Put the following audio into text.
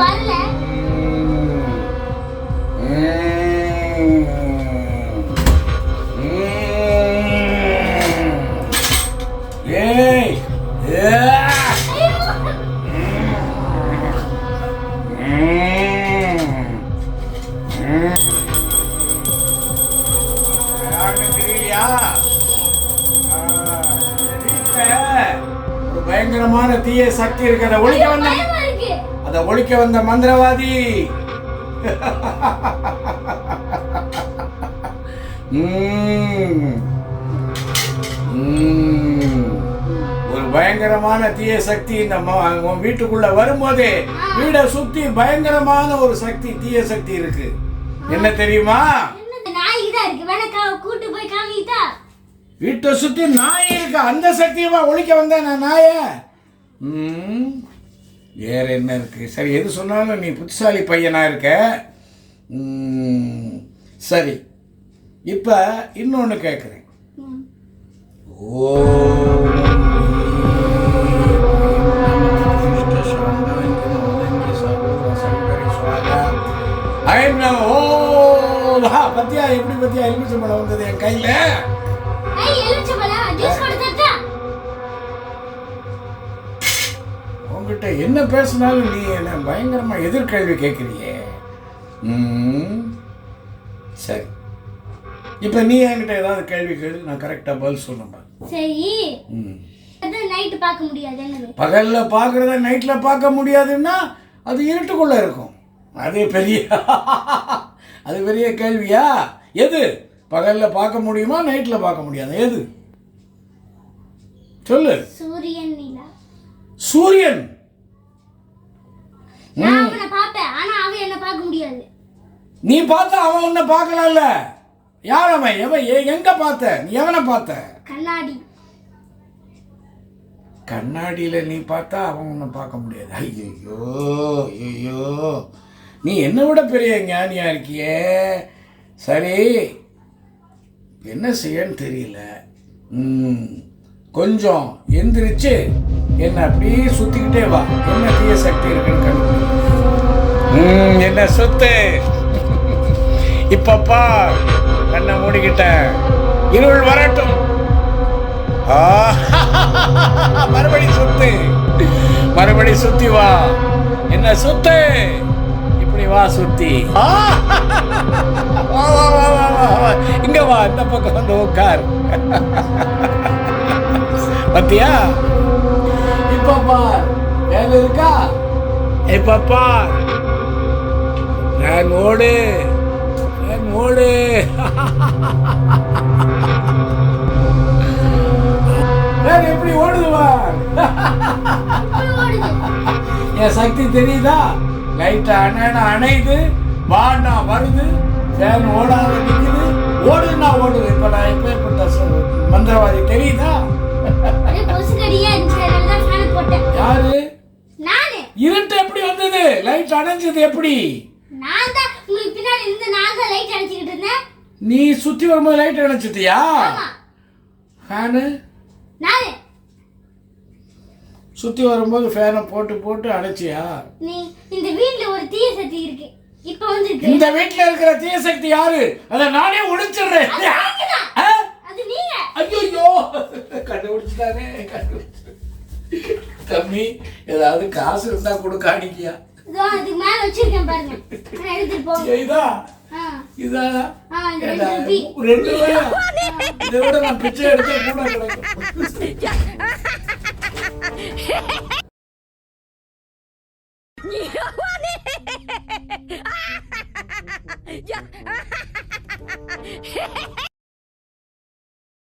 வரல. பயங்கரமான தீய சக்தி இருக்கிற ஒழிக்க வந்தேன். அதை ஒழிக்க வந்த மந்திரவாதி. ஒரு பயங்கரமான தீய சக்தி இந்த உன் வீட்டுக்குள்ள வரும்போதே வீடை சுத்தி பயங்கரமான ஒரு சக்தி தீய சக்தி இருக்கு. என்ன தெரியுமா? வீட்டை சுத்தி நாய் இருக்கு. அந்த சக்தியமா ஒழிக்க வந்தேன் நான் நாய. வேற என்ன இருக்கு? சரி எது சொன்னாலும் நீ புத்திசாலி பையனாக இருக்க? சரி. இப்போ இன்னொன்று கேட்குறேன் ஓ. பத்தியா? எப்படி பத்தியா? எலுமிச்சம்பழம் வந்தது என் கையில? என்ன பேசினாலும் நீ என்ன பயங்கரமா எதிர்கேள்வி கேட்குறியே. சரி. இப்போ நீ என்கிட்ட ஏதாவது கேள்வி கேளு நான் கரெக்டாக பதில் சொல்லும்பா சரி. நைட்டு பார்க்க முடியாது பகல்ல பார்க்கறத நைட்ல பார்க்க முடியாதுன்னா அது இருட்டுக்குள்ள இருக்கும். அது பெரிய அது பெரிய கேள்வியா? எது? பகல்ல பார்க்க முடியுமா நைட்ல பார்க்க முடியாது? எது? சொல்லு. சூரியன் சூரியன். நான் அவனை பார்ப்பேன் ஆனா அவன் என்ன பார்க்க முடியாது. நீ பார்த்தா அவன் உன்னை பார்க்கலாம்ல? யார் அவன்? எவன்? எங்க பார்த்த? நீ எவனை பார்த்த? கண்ணாடி. கண்ணாடியில நீ பார்த்தா அவன் உன்னை பார்க்க முடியாது. ஐயோ ஐயோ நீ என்னை விட பெரிய ஞானியா இருக்கியே? சரி. என்ன செய்யன்னு தெரியல. ம், கொஞ்சம் எந்திரிச்சு என்ன அப்படியே சுத்திக்கிட்டே வா. என்ன தீய சக்தி இருக்குன்னு கண்டுபிடி. ம், என்ன சுத்து? இப்பப்பா கண்ணை மூடிக்கிட்டேன். இருள் வரட்டும். மறுபடி சுத்து. மறுபடி சுத்தி வா. என்ன சுத்து? இப்படி வா சுத்தி. வா, வா, வா, வா, வா, வா. இங்க வா இந்த பக்கம் வந்து உட்கார் பத்தியா? பார் வேலை இருக்கா? இப்ப பார் நான் ஓடு. நான் ஓடு. வேற எப்படி ஓடுதுவா? இப்படி ஓடுது என் சக்தி தெரியுதா? லைட் அணை அணையுது வாண்டா வருது ஃபேன் ஓடாத நிக்குது. ஓடுனா ஓடுது. இப்ப நான் எப்பேற்பட்ட மந்திரவாதி தெரியுதா? லைட் அணைஞ்சது எப்படி? நான் தான் உங்களுக்கு பின்னாடி இருந்து நான் தான் லைட் அடிச்சுக்கிட்டு இருந்தேன். நீ சுத்தி வரும்போது லைட் அணைச்சிட்டியா? ஃபேனு நானு. சுத்தி வரும்போது ஃபேனை போட்டு போட்டு அணைச்சியா? நீ இந்த வீட்ல ஒரு தீய சக்தி இருக்கு. இப்ப வந்து இந்த வீட்டுல இருக்கிற தீய சக்தி யாரு? அதை நானே ஒழிச்சிடுறேன்? அது நீங்க ஐயோ கண்டுபிடிச்சிட்டானே. கண்டுபிடிச்சு தம்பி ஏதாவது காசு இருந்தா கொடுக்க அடிக்கியா? இதோ அதுக்கு மேல வச்சிருக்கேன் பாருங்க. நான் எடுத்துட்டு போங்க இதா? இதா? ரெண்டு ரூபாயா? இதை விட நான் பிச்சை எடுத்தா கூட கிடைக்கும்.